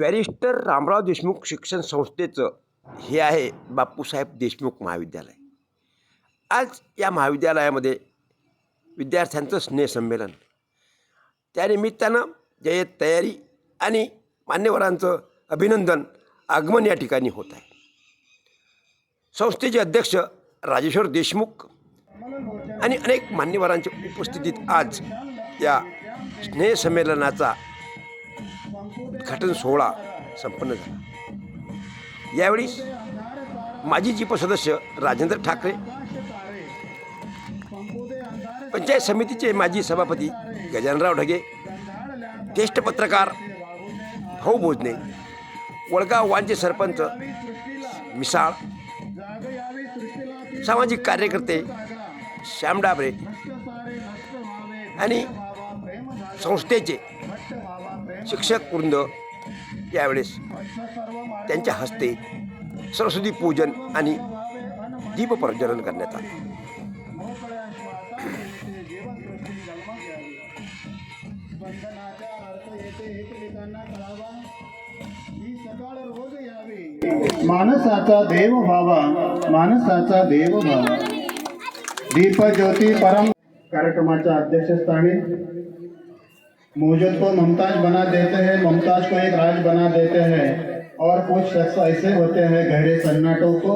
Barrister Ramrao Deshmukh शिक्षण संस्थेचं हे आहे बापूसाहेब देशमुख महाविद्यालय. आज या महाविद्यालयामध्ये विद्यार्थ्यांचं स्नेहसंमेलन. त्यानिमित्तानं जे तयारी आणि मान्यवरांचं अभिनंदन आगमन या ठिकाणी होत आहे. संस्थेचे अध्यक्ष राजेश्वर देशमुख आणि अनेक मान्यवरांच्या उपस्थितीत आज या स्नेहसंमेलनाचा उद्घाटन सोहळा संपन्न झाला. यावेळी माजी जीप सदस्य राजेंद्र ठाकरे पंचायत समितीचे माजी सभापती गजाननराव ढगे ज्येष्ठ पत्रकार भाऊ भोजने वडगाव वांचे सरपंच मिसाळ सामाजिक कार्यकर्ते श्याम डाबरे आणि संस्थेचे शिक्षक वृंद यावेळेस त्यांच्या हस्ते सरस्वती पूजन आणि दीपप्रज्वलन करण्यात आले. मानसाचा देव भावा मानसाचा देव भावा. दीप ज्योती परम कार्यक्रमाच्या अध्यक्षस्थानी मौजूद को मुमताज बना देते हैं मुमताज को एक राज बना देते हैं। और कुछ शख्स ऐसे होते हैं गहरे सन्नाटों को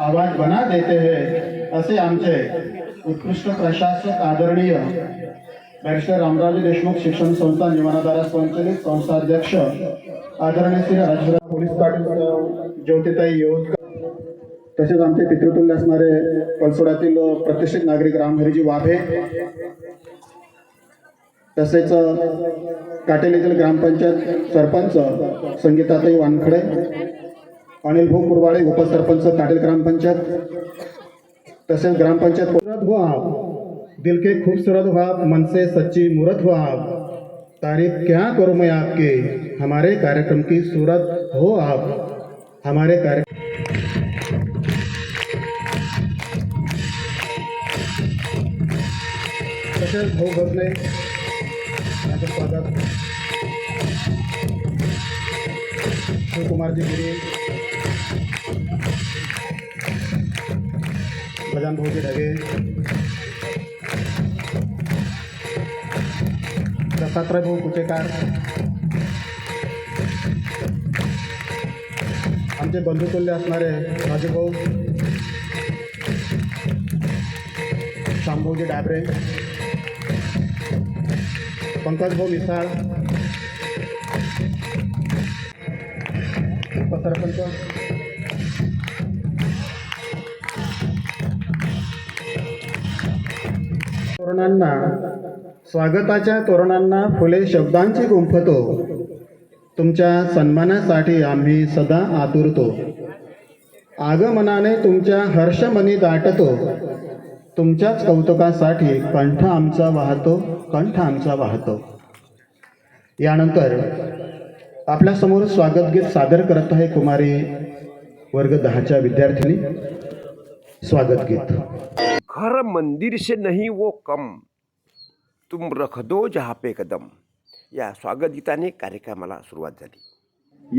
आवाज बना देते हैं। असे आमचे उत्कृष्ट प्रशासक आदरणीय बॅरिस्टर रामराजे देशमुख शिक्षण संस्था निवानादारा संचलित संस्थाध्यक्ष आदरणीय श्री राजभरा पोलीस पाटील ज्योतिताई येऊतकर तसेच आमचे पितृतुल्य असणारे पलसोडातील प्रतिष्ठित नागरिक रामहरीजी वाभे तसेच अ, काटेल येथील ग्रामपंचायत सरपंच संगीताताई वानखडे अनिल भाऊ कुरवाडे उपसरपंच काटेल ग्रामपंचायत तसेच ग्रामपंचायत खूबसूरत हो दिल के खूबसूरत हो मनसे मन से सच्ची मूर्त हो तारीफ क्या करूँ मैं आपके? हमारे कार्यक्रम की सूरत हो आप. हमारे कार्य तसेच भाऊ भोसले यांचं स्वागत शिवकुमारजी गिरी. गजान भाऊजी ढगे. दत्तात्रय भाऊ कुचेकार. आमचे बंधुतुल्य असणारे राजूभाऊ शांभूजी डाबरे पंकज भाऊ मिसाळ उपसरपंच तरुणांना स्वागताच्या तोरणांना फुले शब्दांची गुंफतो. तुमच्या सन्मानासाठी आम्ही सदा आतुरतो. आगमनाने तुमच्या हर्षमनी दाटतो. तुमच्याच कौतुकासाठी कंठ आमचा वाहतो. कंठ आमचा वाहतो. यानंतर आपल्यासमोर स्वागत गीत सादर करत आहे कुमारी वर्ग दहाच्या विद्यार्थिनी. स्वागत गीत. घर मंदिर से नहीं वो कम. तुम रख दो जहाँ पे कदम. या स्वागत गीताने कार्यक्रमाला सुरुवात झाली.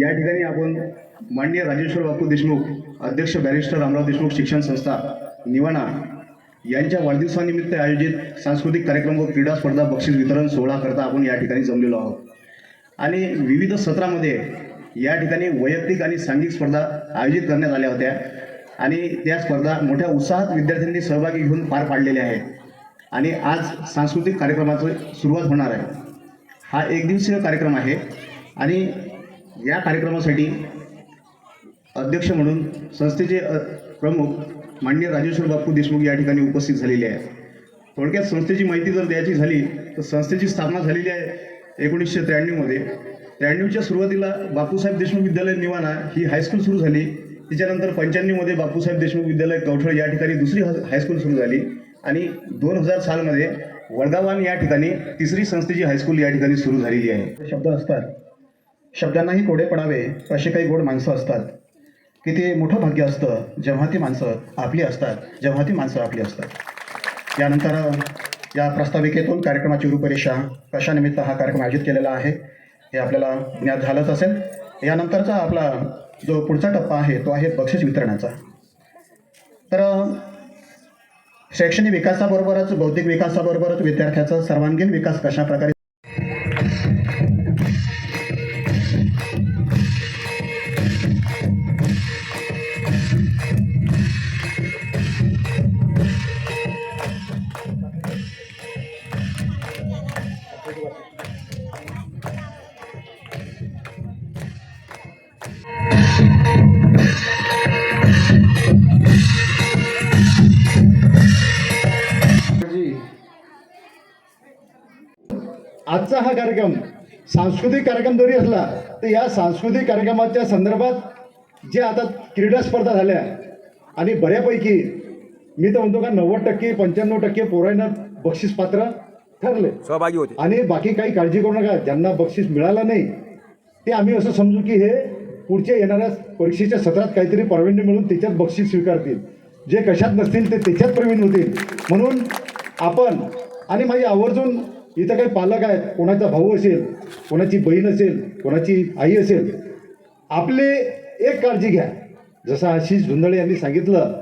या ठिकाणी आपण माननीय राजेश्वर बापू देशमुख अध्यक्ष बॅरिस्टर रामराव देशमुख शिक्षण संस्था निवाणा यांच्या वाढदिवसानिमित्त आयोजित सांस्कृतिक कार्यक्रम व क्रीडा स्पर्धा बक्षीस वितरण सोहळा करता आपण या ठिकाणी जमलेलो आहोत. आणि विविध सत्रामध्ये या ठिकाणी वैयक्तिक आणि सांघिक स्पर्धा आयोजित करण्यात आल्या होत्या. आणि त्या स्पर्धा मोठ्या उत्साहात विद्यार्थ्यांनी सहभागी घेऊन पार पाडलेल्या आहेत. आणि आज सांस्कृतिक कार्यक्रमाची सुरुवात होणार आहे. हा एक दिवसीय कार्यक्रम आहे. आणि या कार्यक्रमासाठी अध्यक्ष म्हणून संस्थेचे अ, प्रमुख माननीय राजेश्वर बापू देशमुख या ठिकाणी उपस्थित झालेले आहेत. थोडक्यात संस्थेची माहिती जर द्यायची झाली तर संस्थेची स्थापना झालेली आहे एकोणीसशे त्र्याण्णवमध्ये त्र्याण्णवच्या सुरुवातीला बापूसाहेब देशमुख विद्यालय निवाणा ही हायस्कूल सुरू झाली. त्याच्यानंतर पंच्याण्णवमध्ये बापूसाहेब देशमुख विद्यालय कवठळ या ठिकाणी दुसरी हायस्कूल सुरू झाली. आणि दोन हजार सालमध्ये वडगावान या ठिकाणी तिसरी संस्थेची हायस्कूल या ठिकाणी सुरू झालेली आहे. शब्द असतात. शब्दांनाही कोडे पडावे असे काही गोड माणसं असतात. किती मोठं भाग्य असतं जेव्हा ती माणसं आपली असतात जेव्हा ती माणसं आपली असतात. यानंतर या प्रस्ताविकेतून कार्यक्रमाची रूपरेषा कशानिमित्त हा कार्यक्रम आयोजित केलेला आहे हे आपल्याला ज्ञात झालंच असेल. यानंतरचा आपला जो पुढचा टप्पा आहे तो आहे बक्षीस वितरणाचा. तर शैक्षणिक विकासाबरोबरच बौद्धिक विकासाबरोबरच विद्यार्थ्याचा सर्वांगीण विकास कशा आजचा हा कार्यक्रम सांस्कृतिक कार्यक्रम जरी असला तर या सांस्कृतिक कार्यक्रमाच्या संदर्भात जे आता क्रीडा स्पर्धा झाल्या आणि बऱ्यापैकी मी तर म्हणतो का नव्वद टक्के पंच्याण्णव टक्के पोरांना बक्षीस पात्र ठरले. सहभागी होते. आणि बाकी काही काळजी करू नका ज्यांना बक्षीस मिळालं नाही ते आम्ही असं समजू की हे पुढच्या येणाऱ्या परीक्षेच्या सत्रात काहीतरी प्रावीण्य मिळून त्याच्यात बक्षीस स्वीकारतील. जे कशात नसतील ते त्याच्यात प्रवीण होतील. म्हणून आपण आणि माझी आवर्जून इथं काही पालक आहेत कोणाचा भाऊ असेल कोणाची बहीण असेल कोणाची आई असेल आपले एक काळजी घ्या. जसं आशिष झुंदळे यांनी सांगितलं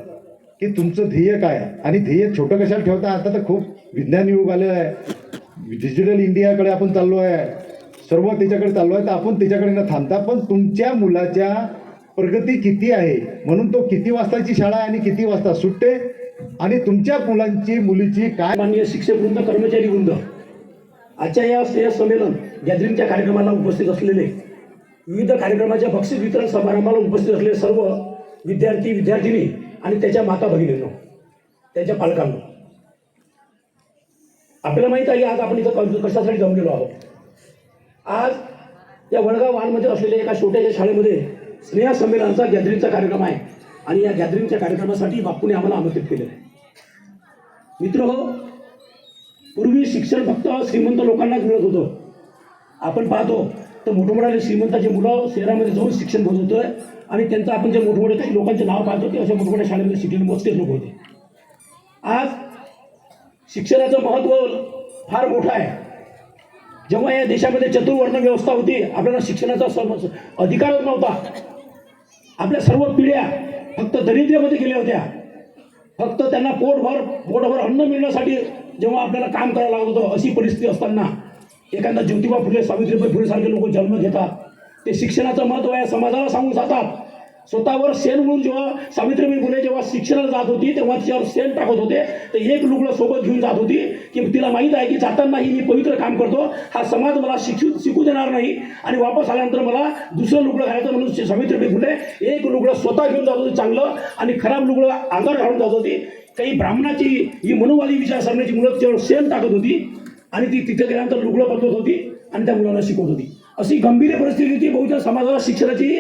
की तुमचं ध्येय काय? आणि ध्येय छोटं कशाला ठेवता? आता तर खूप विज्ञान युग आलेलं आहे. डिजिटल इंडियाकडे आपण चाललो आहे. सर्व त्याच्याकडे चाललो आहे. तर आपण त्याच्याकडे न थांबता. पण तुमच्या मुलाच्या प्रगती किती आहे? म्हणून तो किती वाजताची शाळा आहे आणि किती वाजता सुटते? आणि तुमच्या मुलांची मुलीची काय माननीय शिक्षक वृंद कर्मचारी वृंद? आजच्या या स्नेह संमेलन गॅदरिंगच्या कार्यक्रमाला उपस्थित असलेले विविध कार्यक्रमाच्या बक्षीस वितरण समारंभाला उपस्थित असलेले सर्व विद्यार्थी विद्यार्थिनी आणि त्याच्या माता भगिनींनो त्याच्या पालकांनो. आपल्याला माहीत आहे की आज आपण इथं कशासाठी कशासाठी गेलो आहोत? आज या वडगाव वानमध्ये असलेल्या एका छोट्याशा शाळेमध्ये स्नेहा संमेलनाचा गॅदरिंगचा कार्यक्रम आहे आणि या गॅदरिंगच्या कार्यक्रमासाठी बापूने आम्हाला आमंत्रित केलेलं आहे. मित्र हो पूर्वी शिक्षण फक्त श्रीमंत लोकांनाच मिळत होतं. आपण पाहतो तर मोठमोठाले श्रीमंताचे मुलं शहरामध्ये जाऊन शिक्षण घेत होतं आणि त्यांचं आपण जे मोठमोठे काही लोकांचे नाव पाहतो ते अशा मोठमोठ्या शाळेमध्ये शिकलेले मोजकेच लोक होते. आज शिक्षणाचं महत्त्व फार मोठं आहे. जेव्हा या देशामध्ये चतुर्वर्ण व्यवस्था होती आपल्याला शिक्षणाचा सर्व अधिकारच नव्हता. आपल्या सर्व पिढ्या फक्त दरिद्र्यामध्ये गेल्या होत्या. फक्त त्यांना पोटभर पोटभर अन्न मिळण्यासाठी जेव्हा आपल्याला काम करायला लागत होतं अशी परिस्थिती असताना एखादा ज्योतिबा फुले सावित्रीबाई फुलेसारखे लोक जन्म घेतात. ते शिक्षणाचं महत्त्व आहे समाजाला सांगून जातात. स्वतःवर सेन म्हणून जेव्हा सावित्रीबाई फुले जेव्हा शिक्षणाला जात होती तेव्हा तिच्यावर सेन टाकत होते. तर एक लुगडं सोबत घेऊन जात होती की तिला माहीत आहे की जातानाही मी पवित्र काम करतो. हा समाज मला शिक्षू शिकू देणार नाही. आणि वापस आल्यानंतर मला दुसरं लुगडं घालायचं म्हणून सावित्रीबाई फुले एक लुगडं स्वतः घेऊन जात होती चांगलं. आणि खराब लुगडं आजार घालून जात होती. काही ब्राह्मणाची ही मनोवादी विचारसरणीची मुलं तिच्यावर सेन टाकत होती आणि ती तिथे गेल्यानंतर लुगडं बदलत होती आणि त्या मुलांना शिकवत होती. अशी गंभीर परिस्थिती होती. बहुजन समाजाला शिक्षणाची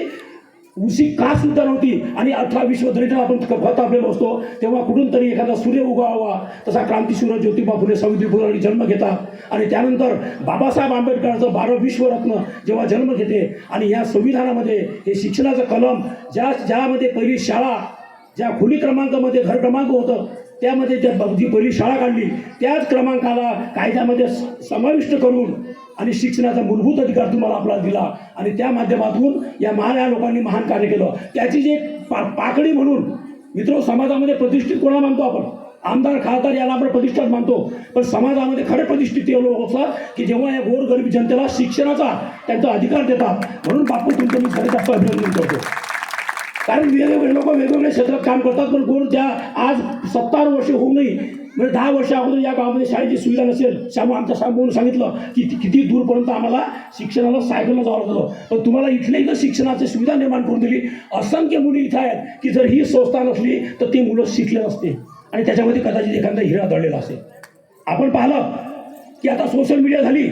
उशी का सुद्धा नव्हती. आणि अठरा विश्व दरिद्र आपण फत आपल्याला असतो तेव्हा कुठून तरी एखादा सूर्य उगावा तसा क्रांतीशूर ज्योतिबा फुले सावित्री फुले जन्म घेतात आणि त्यानंतर बाबासाहेब आंबेडकरांचं बारा विश्वरत्न जेव्हा जन्म घेते. आणि या संविधानामध्ये हे शिक्षणाचं कलम ज्या ज्यामध्ये पहिली शाळा ज्या खोली क्रमांकामध्ये घर क्रमांक होतं त्यामध्ये त्या जी पहिली शाळा काढली त्याच क्रमांकाला कायद्यामध्ये स- समाविष्ट करून आणि शिक्षणाचा मूलभूत अधिकार तुम्हाला आपला दिला आणि त्या माध्यमातून या महान या लोकांनी महान कार्य केलं. त्याची जी पा पाकडी म्हणून मित्र समाजामध्ये प्रतिष्ठित कोणा मानतो आपण? आमदार खासदार याला आपण प्रतिष्ठात मानतो. पण समाजामध्ये खरे प्रतिष्ठित लोक असतात की जेव्हा या गोरगरीब जनतेला शिक्षणाचा त्यांचा अधिकार देतात. म्हणून बापू तुमचं मी खरं जास्त अभिनंदन करतो. कारण वेगवेगळे लोक वेगवेगळ्या क्षेत्रात काम करतात पण कोण त्या आज सत्तर वर्ष होऊ नये म्हणजे दहा वर्ष अगोदर या गावामध्ये शाळेची सुविधा नसेल त्यामुळे आमच्या सांगून सांगितलं की किती दूरपर्यंत आम्हाला शिक्षणाला सायकलला जावं लागतं पण तुम्हाला इथल्या इथं शिक्षणाची सुविधा निर्माण करून दिली. असंख्य मुली इथं आहेत की जर ही संस्था नसली तर ती मुलं शिकले नसते. आणि त्याच्यामध्ये कदाचित एखादा हिरा दडलेला असेल. आपण पाहिलं की आता सोशल मीडिया झाली.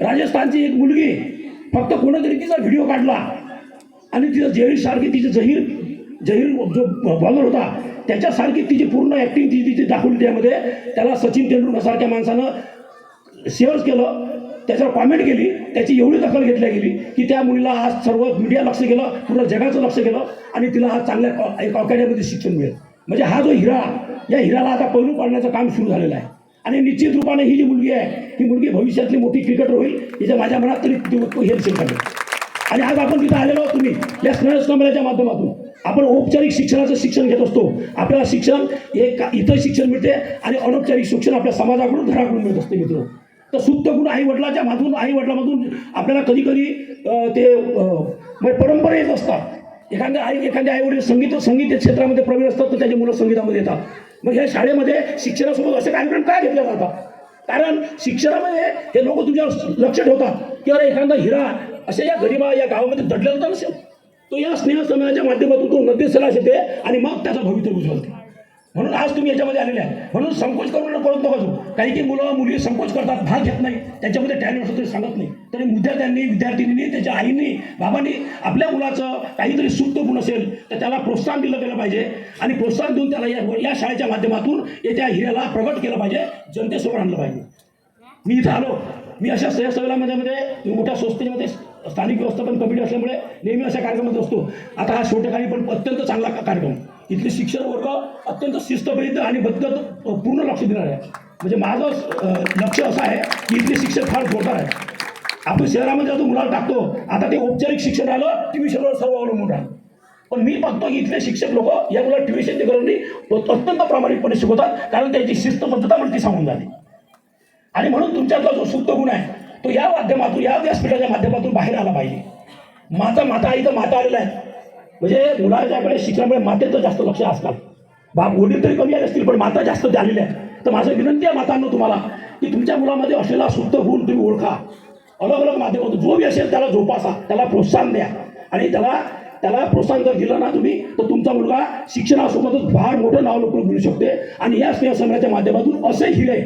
राजस्थानची एक मुलगी फक्त कोणातरी तिचा व्हिडिओ काढला. आणि तिचं जहीरसारखी तिचं जहीर जहीर जो बॉलर होता त्याच्यासारखी तिची पूर्ण ॲक्टिंग ती तिची दाखवली त्यामध्ये. त्याला सचिन तेंडुलकरसारख्या माणसानं शेअर्स केलं त्याच्यावर कॉमेंट केली त्याची एवढी दखल घेतल्या गेली की त्या मुलीला आज सर्व मीडिया लक्ष केलं पूर्ण जगाचं लक्ष केलं आणि तिला आज चांगल्या कॉ- एक अकॅडमीमध्ये शिक्षण मिळेल. म्हणजे हा जो हिरा या हिराला आता पैलू पाडण्याचं काम सुरू झालेलं आहे. आणि निश्चित रूपाने ही जी मुलगी आहे ही मुलगी भविष्यातली मोठी क्रिकेटर होईल हिच्या माझ्या मनात तरी हे शिल्लक आहे. आणि आज आपण तिथं आलेलो आहोत तुम्ही. या स्नेहस्तंभाच्या माध्यमातून. आपण औपचारिक शिक्षणाचं शिक्षण घेत असतो. आपल्याला शिक्षण हे का शिक्षण मिळते आणि अनौपचारिक शिक्षण आपल्या समाजाकडून घराकडून मिळत असते मित्र. तर सुप्त गुण आई वडिलाच्या माधून आई वडिलामधून आपल्याला कधी कधी ते म्हणजे परंपरा येत असतात. एखाद्या आई एखाद्या आई वडील संगीत संगीत क्षेत्रामध्ये प्रवीण असतात तर त्याची मुलं संगीतामध्ये येतात. मग ह्या शाळेमध्ये शिक्षणासोबत असे कार्यक्रम काय घेतले जातात? कारण शिक्षणामध्ये हे लोक तुझ्यावर लक्ष ठेवतात. की अरे एखादा हिरा अशा या गरिबा या गावामध्ये दडला तर नसेल तो या स्नेह समाजाच्या माध्यमातून तो नदीसला येते आणि मग त्याचं भवितव्य उजवते म्हणून आज तुम्ही याच्यामध्ये आलेले आहे. म्हणून संकोच करून करत नका काही काही मुलं मुली संकोच करतात भाग घेत नाही त्याच्यामध्ये टॅलेंट असतो सांगत नाही. तरी विद्यार्थ्यांनी विद्यार्थिनींनी त्याच्या आईनी बाबांनी आपल्या मुलाचं काहीतरी सुप्त गुण असेल तर त्याला प्रोत्साहन दिलं गेलं पाहिजे. आणि प्रोत्साहन देऊन त्याला या या शाळेच्या माध्यमातून येत्या हिऱ्याला प्रगट केलं पाहिजे जनतेसमोर आणलं पाहिजे. मी इथं आलो. मी अशा सहसविलामध्ये मध्ये मोठ्या संस्थेमध्ये स्थानिक व्यवस्थापन कमिटी असल्यामुळे नेहमी अशा कार्यक्रमात असतो. आता हा छोटेखानी पण अत्यंत चांगला कार्यक्रम. इथले शिक्षण वर्ग अत्यंत शिस्तबद्ध आणि बद्ध पूर्ण लक्ष देणार आहे. म्हणजे माझं लक्ष असं आहे की इथले शिक्षण फार जोरदार आहे. आपण शहरामध्ये जो मुलाला टाकतो. आता ते औपचारिक शिक्षण आलं ट्युशनवर सर्व अवलंबून राहिलं. पण मी बघतो की इथले शिक्षक लोक या मुला ट्युशन गरज नाही अत्यंत प्रामाणिकपणे शिकवतात कारण त्याची शिस्तबद्धता म्हणून ती सांगून झाली आणि म्हणून तुमच्यातला जो सुप्त गुण आहे तो या माध्यमातून या व्यासपीठाच्या माध्यमातून बाहेर आला पाहिजे. माता माता तर माता आलेला आहे म्हणजे मुलाच्याकडे शिक्षणामुळे मातेचं जास्त लक्ष आजकाल बाप वडील तरी कमी आले असतील पण माता जास्त आलेल्या आहेत. तर माझं विनंती आहे मातांना तुम्हाला की तुमच्या मुलामध्ये असलेला सुप्त गुण तुम्ही ओळखा. अलग अलग माध्यमातून जो बी असेल त्याला जोपासा त्याला प्रोत्साहन द्या. आणि त्याला त्याला प्रोत्साहन जर दिलं ना तुम्ही तर तुमचा मुलगा शिक्षणासोबतच फार मोठं नाव लोक मिळू शकते. आणि या स्नेहसंग्रहाच्या माध्यमातून असे हिरे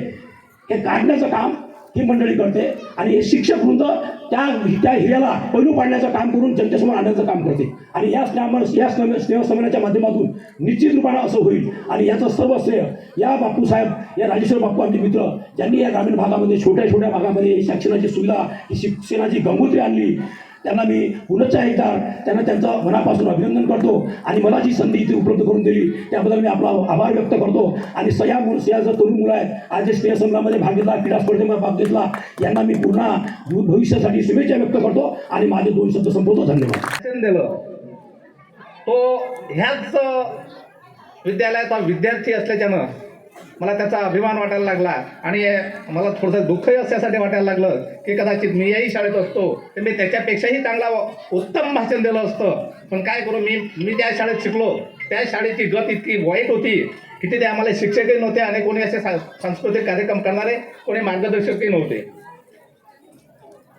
हे काढण्याचं काम ही मंडळी करते. आणि हे शिक्षक वृंद त्या त्या हिऱ्याला पैलू पाडण्याचं काम करून जनतेसमोर आणण्याचं काम करते. आणि या स्नेह या स्नेह स्नेह माध्यमातून निश्चित रूपानं असं होईल. आणि याचं सर्व श्रेय या बापूसाहेब या राजेश्वर बापू आमचे मित्र ज्यांनी या ग्रामीण भागामध्ये छोट्या छोट्या भागामध्ये शिक्षणाची सुविधा ही शिक्षणाची गंगोत्री आणली. त्यांना मी पुनश्च एकदा. त्यांना त्यांचं मनापासून अभिनंदन करतो आणि मला जी संधी इथे उपलब्ध करून दिली त्याबद्दल मी आपला आभार व्यक्त करतो. आणि सया म्हणून सया जर तरुण मुलं आहेत आज जे स्नेह संघामध्ये भाग घेतला क्रीडा स्पर्धेमध्ये भाग घेतला यांना मी पुन्हा भविष्यासाठी शुभेच्छा व्यक्त करतो आणि माझे दोन शब्द संपवतो. धन्यवाद. दिलं. तो ह्याच विद्यालयाचा विद्यार्थी असल्याच्यानं मला त्याचा अभिमान वाटायला लागला. आणि मला थोडंसं दुःखही असल्यासाठी वाटायला लागलं की कदाचित मी याही शाळेत असतो. तर मी त्याच्यापेक्षाही चांगला उत्तम भाषण दिलं असतं. पण काय करू मी मी त्या शाळेत शिकलो. त्या शाळेची गत इतकी वाईट होती की तिथे आम्हाला शिक्षकही नव्हते आणि कोणी असे सांस्कृतिक कार्यक्रम करणारे कोणी मार्गदर्शकही नव्हते.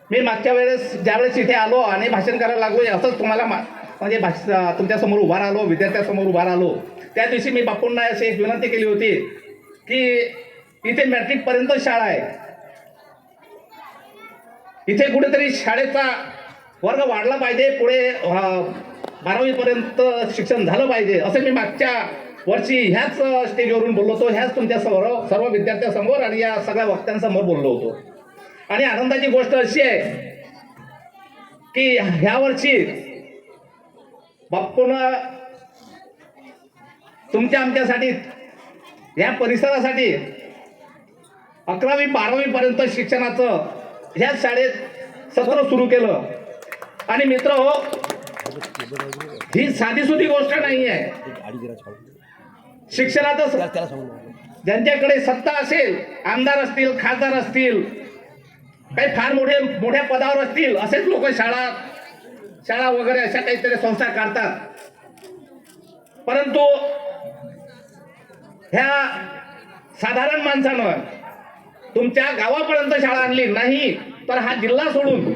मी मागच्या वेळेस ज्यावेळेस इथे आलो आणि भाषण करायला लागलो असंच तुम्हाला मा म्हणजे भाष तुमच्यासमोर उभा राहिलो विद्यार्थ्यासमोर उभा राहिलो. त्या दिवशी मी बापूंना अशी एक विनंती केली होती की इथे मॅट्रिकपर्यंत शाळा आहे. इथे कुठेतरी शाळेचा वर्ग वाढला पाहिजे पुढे बारावीपर्यंत शिक्षण झालं पाहिजे असं मी मागच्या वर्षी ह्याच स्टेजवरून बोललो होतो ह्याच तुमच्या सर्व सर्व विद्यार्थ्यांसमोर आणि या सगळ्या वक्त्यांसमोर बोललो होतो. आणि आनंदाची गोष्ट अशी आहे की ह्या वर्षी बाप्पून तुमच्या आमच्यासाठी या परिसरासाठी अकरावी बारावी पर्यंत शिक्षणाचं ह्याच शाळेत सत्र सुरू केलं. आणि मित्र हो ही साधी सुधी गोष्ट नाही आहे शिक्षणाचं ज्यांच्याकडे सत्ता असेल आमदार असतील खासदार असतील काही फार मोठे मोठ्या पदावर असतील असेच लोक शाळा शाळा वगैरे अशा काहीतरी संस्था काढतात. परंतु ह्या साधारण माणसानं तुमच्या गावापर्यंत शाळा आणली? नाही. तर हा जिल्हा सोडून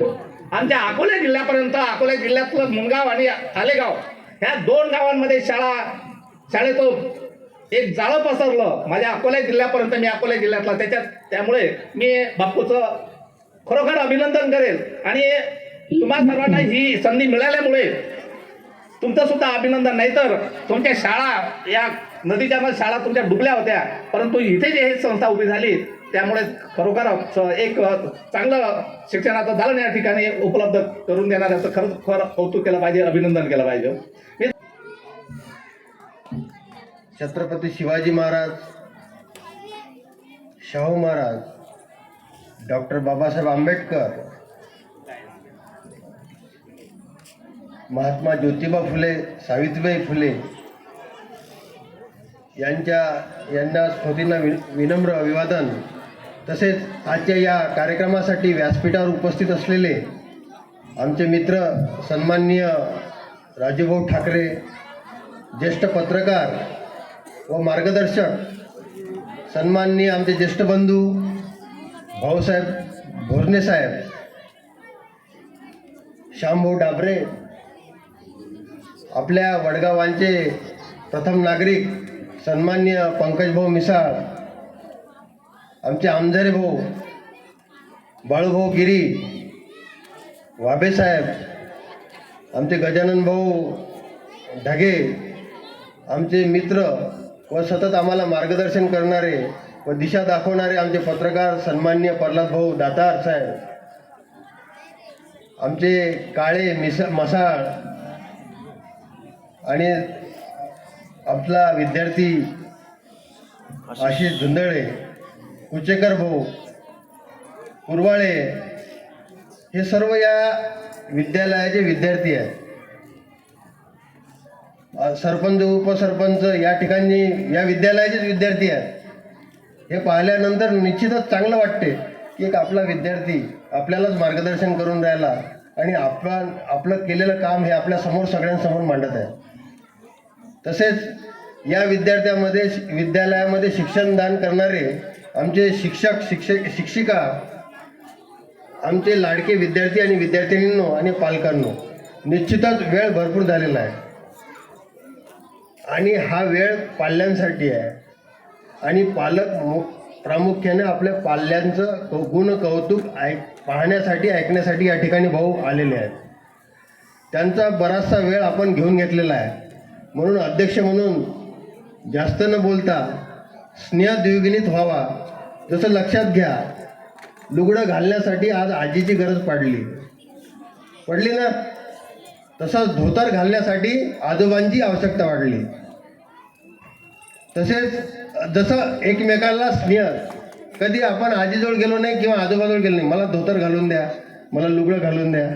आमच्या अकोला जिल्ह्यापर्यंत अकोला जिल्ह्यातलं मुनगाव आणि आलेगाव ह्या दोन गावांमध्ये शाळा शाळेचं एक जाळं पसरलं. माझ्या अकोला जिल्ह्यापर्यंत मी अकोला जिल्ह्यातला. त्याच्यात त्यामुळे मी बापूचं खरोखर अभिनंदन करेल. आणि तुम्हा सर्वांना ही संधी मिळाल्यामुळे तुमचं सुद्धा अभिनंदन. नाही तर तुमच्या शाळा या नदीच्या मध शाळा तुमच्या डुबल्या होत्या परंतु इथे जे संस्था उभी झाली त्यामुळे खरोखर एक चांगलं शिक्षणाचं झालं या ठिकाणी उपलब्ध करून देणाऱ्याचं खरंच खरं कौतुक केलं पाहिजे अभिनंदन केलं पाहिजे. छत्रपती शिवाजी महाराज शाहू महाराज डॉक्टर बाबासाहेब आंबेडकर महात्मा ज्योतिबा फुले सावित्रीबाई फुले यांच्या यांना स्मृतींना वि विनम्र अभिवादन. तसेच आजच्या या कार्यक्रमासाठी व्यासपीठावर उपस्थित असलेले आमचे मित्र सन्माननीय राजूभाऊ ठाकरे ज्येष्ठ पत्रकार व मार्गदर्शक सन्माननीय आमचे ज्येष्ठ बंधू भाऊसाहेब भोरणेसाहेब श्यामभाऊ डाबरे आपल्या वडगावांचे प्रथम नागरिक सन्मान्य पंकजभाऊ मिसाळ आमचे आमदारे भाऊ बाळूभाऊ गिरी वाबेसाहेब आमचे गजानन भाऊ ढगे आमचे मित्र व सतत आम्हाला मार्गदर्शन करणारे व दिशा दाखवणारे आमचे पत्रकार सन्मान्य प्रल्हाद भाऊ दातार साहेब आमचे काळे मिसा मसाळ आणि आपला विद्यार्थी आशिष. धुंदळे कुचेकर भाऊ कुरवाळे हे सर्व या विद्यालयाचे विद्यार्थी आहेत. सरपंच उपसरपंच या ठिकाणी या विद्यालयाचेच विद्यार्थी आहेत. हे पाहिल्यानंतर निश्चितच चांगलं वाटते की एक आपला विद्यार्थी आपल्यालाच मार्गदर्शन करून राहिला आणि आपण आपलं केलेलं काम हे आपल्यासमोर सगळ्यांसमोर मांडत आहे. तसेच या विद्यार्थ्यामध्ये विद्यालयामध्ये शिक्षणदान करणारे आमचे शिक्षक शिक्षक शिक्षिका आमचे लाडके विद्यार्थी आणि विद्यार्थिनींनो आणि पालकांनो निश्चितच वेळ भरपूर झालेला आहे. आणि हा वेळ पाल्यांसाठी आहे. आणि पालक मु प्रामुख्याने आपल्या पाल्यांचं कौ गुण कौतुक ऐक पाहण्यासाठी ऐकण्यासाठी या ठिकाणी भाऊ आलेले आहेत. त्यांचा बराचसा वेळ आपण घेऊन घेतलेला आहे. म्हणून अध्यक्ष म्हणून जास्त न बोलता स्नेह स्नेहद्विगुणित व्हावा जसं लक्षात घ्या. लुगडं घालण्यासाठी आज आजीची गरज पडली. पडली ना? तसंच धोतर घालण्यासाठी आजोबांची आवश्यकता वाढली. तसेच जसं एकमेकाला स्नेह कधी आपण आजीजवळ गेलो नाही किंवा आजोबाजवळ गेलो नाही मला धोतर घालून द्या मला लुगडं घालून द्या.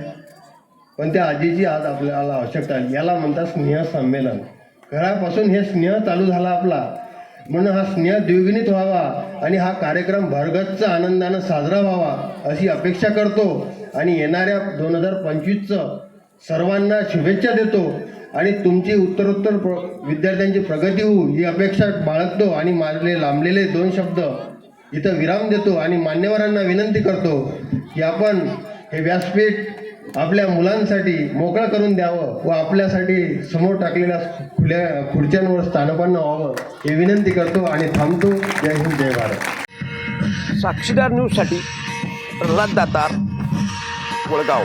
पण त्या आजीची आज आपल्याला आवश्यकता आली. याला म्हणतात स्नेह संमेलन घरापासून हे स्नेह चालू झाला आपला. म्हणून हा स्नेह द्विगुणित व्हावा आणि हा कार्यक्रम भरगच्च आनंदानं साजरा व्हावा अशी अपेक्षा करतो आणि येणाऱ्या दोन हजार पंचवीसचं सर्वांना शुभेच्छा देतो आणि तुमची उत्तरोत्तर प्र विद्यार्थ्यांची प्रगती होऊ ही अपेक्षा बाळगतो आणि माझले लांबलेले दोन शब्द इथं विराम देतो आणि मान्यवरांना विनंती करतो की आपण हे व्यासपीठ आपल्या मुलांसाठी मोकळं करून द्यावं व आपल्यासाठी समोर टाकलेल्या खुल्या खुर्च्यांवर स्थानपन्न व्हावं हे विनंती करतो आणि थांबतो. जय हिंद जय भारत. साक्षीदार न्यूजसाठी प्रल्हाद दातार वडगाव